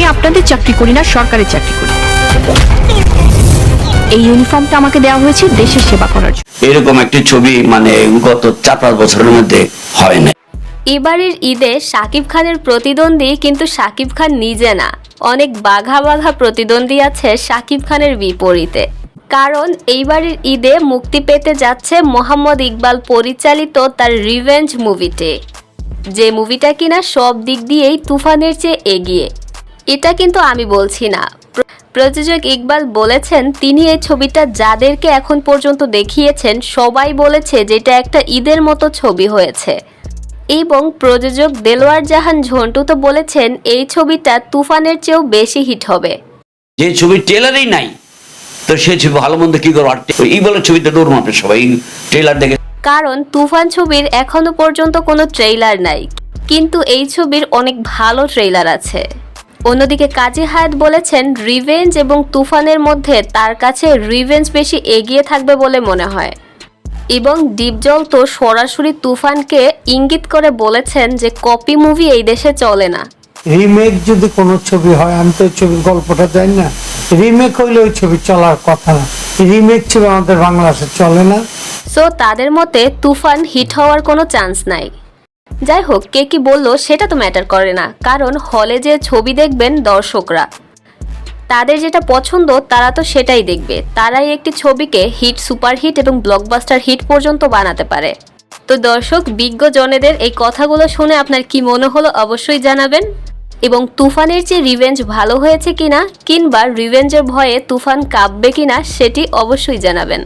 আমি আপনাদের চাকরি করি না সরকারের চাকরি করি। এই ইউনিফর্মটা আমাকে দেওয়া হয়েছে দেশের সেবা করার জন্য। এরকম একটি ছবি মানে গত চার পাঁচ বছরের মধ্যে হয় না এবারের ঈদে শাকিব খানের প্রতিদ্বন্দ্বী কিন্তু শাকিব খান নিজে না। অনেক বাঘা বাঘা প্রতিদ্বন্দ্বী আছে শাকিব খানের বিপরীতে। কারণ এইবারের ঈদে মুক্তি পেতে যাচ্ছে মোহাম্মদ ইকবাল পরিচালিত তার রিভেঞ্জ মুভিতে যে মুভিটা কিনা সব দিক দিয়েই তুফানের চেয়ে এগিয়ে। এটা কিন্তু আমি বলছি না। প্রযোজক ইকবাল বলেছেন তিনি এই ছবিটা যাদেরকে এখন পর্যন্ত দেখিয়েছেন সবাই বলেছে যেটা একটা ঈদের মতো ছবি হয়েছে। এবং প্রযোজক দেলোয়ার জাহান ঝন্টু তো বলেছেন এই ছবিটা তুফানের চেয়েও বেশি হিট হবে। যে ছবি টেলারই নাই তো সে ছবি ভালো মন্দ কি করব? আর এই বলে ছবিতে দৌড় মাপে সবাই ট্রেলার দেখে। কারণ তুফান ছবির এখনও পর্যন্ত কোনো ট্রেইলার নাই। কিন্তু এই ছবির অনেক ভালো ট্রেইলার আছে। অন্যদিকে কাজী হায়াত বলেছেন রিভেঞ্জ এবং তুফানের মধ্যে তার কাছে রিভেঞ্জ বেশি এগিয়ে থাকবে বলে মনে হয়। এবং ডিপজল তো সরাসরি তুফানকে ইঙ্গিত করে বলেছেন যে কপি মুভি এই দেশে চলে না। রিমেক যদি কোনো ছবি হয় আমি তো ছবির গল্পটা জানি না। রিমেক হইলে ওই ছবি চলার কথা না। রিমেক ছবি আমাদের বাংলাদেশে চলে না। সো তাদের মতে তুফান হিট হওয়ার কোনো চান্স নাই। যাই হোক কে কি বলল সেটা তো ম্যাটার করে না, কারণ হলে যে ছবি দেখবেন দর্শকরা। তাদের যেটা পছন্দ, তারা তো সেটাই দেখবে। তারাই একটি ছবিকে হিট সুপারহিট এবং ব্লকবাস্টার হিট পর্যন্ত বানাতে পারে। তো দর্শক বিজ্ঞ জনেদের এই কথাগুলো শুনে আপনার কি মনে হলো অবশ্যই জানাবেন। এবং তুফানের যে রিভেঞ্জ ভালো হয়েছে কিনা, কিংবা রিভেঞ্জের ভয়ে তুফান কাঁপবে কিনা, সেটি অবশ্যই জানাবেন।